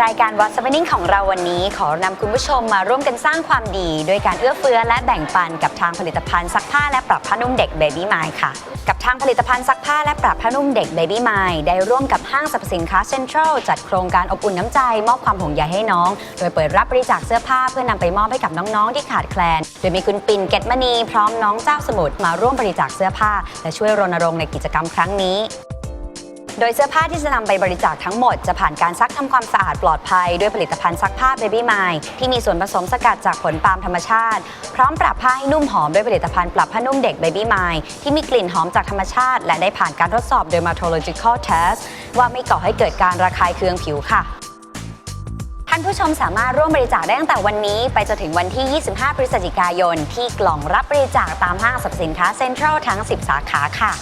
รายการ What's Happening ของเราวันนี้ ขอนำคุณผู้ชมมาร่วมกันสร้างความดีโดยการเอื้อเฟื้อและแบ่งปันกับทางผลิตภัณฑ์ซักผ้าและปรับผ้านุ่มเด็ก Baby m i ค่ะ กับทางผลิตภัณฑ์ซักผ้าและปรับผ้านุ่มเด็ก Baby m i ได้ร่วมกับห้างสรรพสินค้าเซ็นทรัลจัดโครงการอบอุ่นน้ำใจ มอบความห่วงใยให้น้อง โดยเปิดรับบริจาคเสื้อผ้าเพื่อนำไปมอบให้กับน้องๆ ที่ขาดแคลน โดยมีคุณปิ่นเกตมณีพร้อมน้องเจ้าสมุทรมาร่วมบริจาคเสื้อผ้า และช่วยรณรงค์ในกิจกรรมครั้งนี้ โดยเสื้อผ้าที่จะนำไปบริจาคทั้งหมดจะผ่านการซักทำความสะอาดปลอดภัยด้วยผลิตภัณฑ์ซักผ้า Baby m i ที่มีส่วนผสมสกัดจากผลปาล์มธรรมชาติ พร้อมปรับผ้าให้นุ่มหอมด้วยผลิตภัณฑ์ปรับผ้านุ่มเด็ก Baby m i ที่มีกลิ่นหอมจากธรรมชาติ และได้ผ่านการทดสอบ Dermatological Test ว่าไม่ก่อให้เกิดการระคายเคืองผิวค่ะท่านผู้ชมสามารถร่วมบริจาคได้ตั้งแต่วันนี้ ไปจนถึงวันที่ 25 พฤศจิกายน ที่กล่องรับบริจาคตามห้างสรรพสินค้าเซ็นทรัลทั้ง 10 สาขาค่ะ